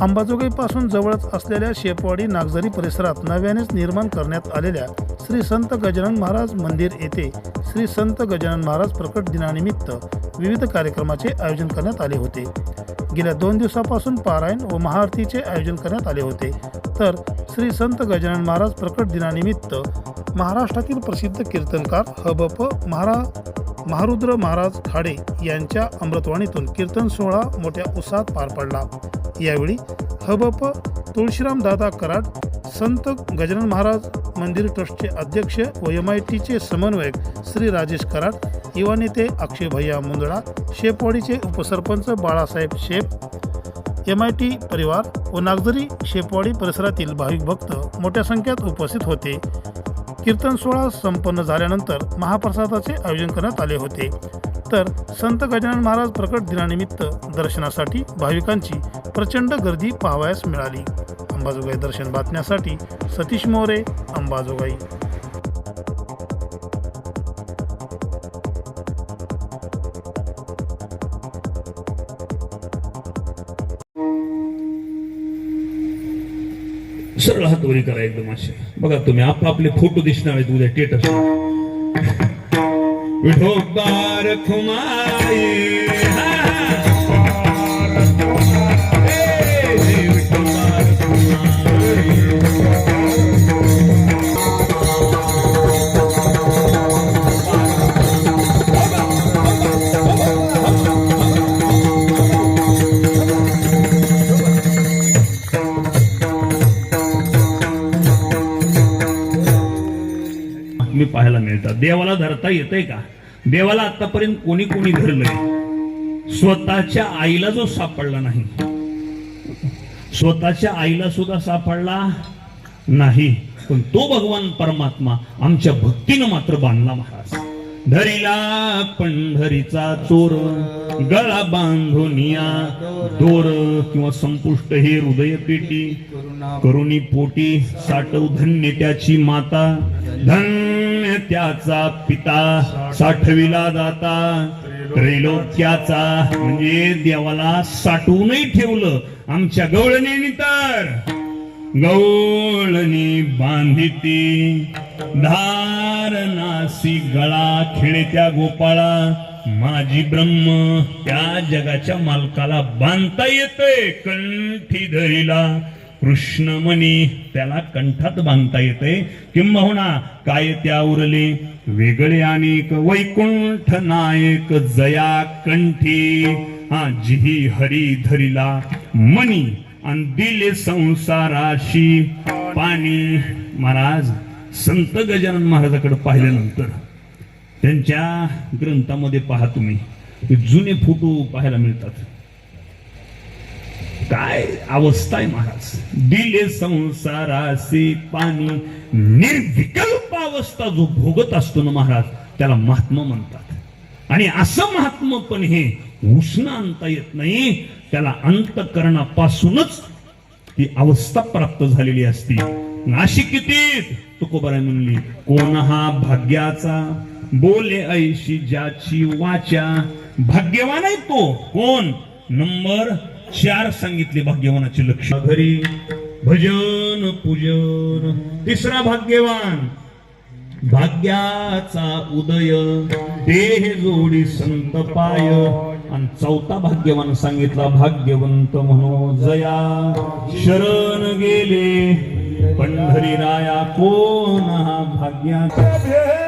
अंबाजोगाईपासून जवळच असलेल्या शेपवाडी नागझरी परिसरात नव्यानेच निर्माण करण्यात आलेल्या श्री संत गजानन महाराज मंदिर येथे श्री संत गजानन महाराज प्रकट दिनानिमित्त विविध कार्यक्रमाचे आयोजन करण्यात आले होते. गेल्या दोन दिवसापासून पारायण व महाआरतीचे आयोजन करण्यात आले होते. तर श्री संत गजानन महाराज प्रकट दिनानिमित्त महाराष्ट्रातील प्रसिद्ध कीर्तनकार हबप महारा महारुद्र महाराज खाडे यांच्या अमृतवाणीतून कीर्तन सोहळा मोठ्या उत्साहात पार पडला. यावेळी हबप तुळशीराम दादा कराड संत गजानन महाराज मंदिर ट्रस्टचे अध्यक्ष व एम आय टीचे समन्वयक श्री राजेश कराड युवा नेते अक्षय भैया मुंदडा शेपवाडीचे उपसरपंच Balasaheb Shep M I T परिवार व नागझरी शेपवाडी परिसरातील भाविक भक्त मोठ्या संख्येत उपस्थित होते. कीर्तन सोहळा संपन्न झाल्यानंतर महाप्रसादाचे आयोजन करण्यात आले होते. तर संत गजानन महाराज प्रकट दिनानिमित्त दर्शनासाठी भाविकांची प्रचंड गर्दी पाहावयास मिळाली. अंबाजोगाई दर्शन बातम्यासाठी सतीश मोरे अंबाजोगाई. सरळ हात वरी करा एकदम असे बघा तुम्ही आपापले फोटो दिसणार आहेत उद्या टेटस. विठोबार खुमाई हा. पाहायला मिळतात. देवाला धरता येतंय का? देवाला आतापर्यंत कोणी कोणी धरलंय? स्वतःच्या आईला जो सापडला नाही. स्वतःच्या आईला सुद्धा सापडला नाही. पण तो भगवान परमात्मा आमच्या भक्तीनं मात्र बांधला महाराज. धरीला पंढरीचा चोर. गळा बांधूनिया दोर किंवा संपुष्ट हे हृदय पेटी करुणी पोटी साठव धन्य त्याची माता धन्य त्याचा पिता साठविला जाता त्रैलोक्याचा म्हणजे देवाला साठवूनही ठेवलं आमच्या गवळणीने तर गवळणी बांधिती धारनासी गळा खेळत्या गोपाळा माझी ब्रह्म त्या जगाच्या मालकाला बांधता येते कंठी धरीला. कृष्णमणी त्याला कंठात बांधता येते किंबहुना काय त्या उरले? वेगळे अनेक वैकुंठ नायक जया कंठी. हा जिही हरी धरीला. मनी आणि दिले संसाराशी. पाणी महाराज संत गजानन महाराजाकडे पाहिल्यानंतर त्यांच्या ग्रंथामध्ये पहा तुम्ही जुने फोटो पाहायला मिळतात. काय अवस्था आहे महाराज. दिले संसारासी पाणी निर्विकल्प अवस्था जो भोगत असतो ना महाराज त्याला महात्मा म्हणतात. आणि असं महात्मा पण हे उष्ण आणता येत नाही त्याला अंतकरणापासूनच ती अवस्था प्राप्त झालेली असती. नाशिक किती तुकोबाराय म्हणली कोण हा भाग्याचा बोले ऐशी ज्याची वाचा. भाग्यवान आहे तो. कोण? नंबर चार सांगितले भाग्यवानाचे लक्ष. घरी भजन पूजन. तिसरा भाग्यवान. भाग्याचा उदय. देह जोडी संत पाय. आणि चौथा भाग्यवान सांगितला भाग्यवंत म्हणो जया. शरण गेले. पंढरी राया कोण हा भाग्याचा?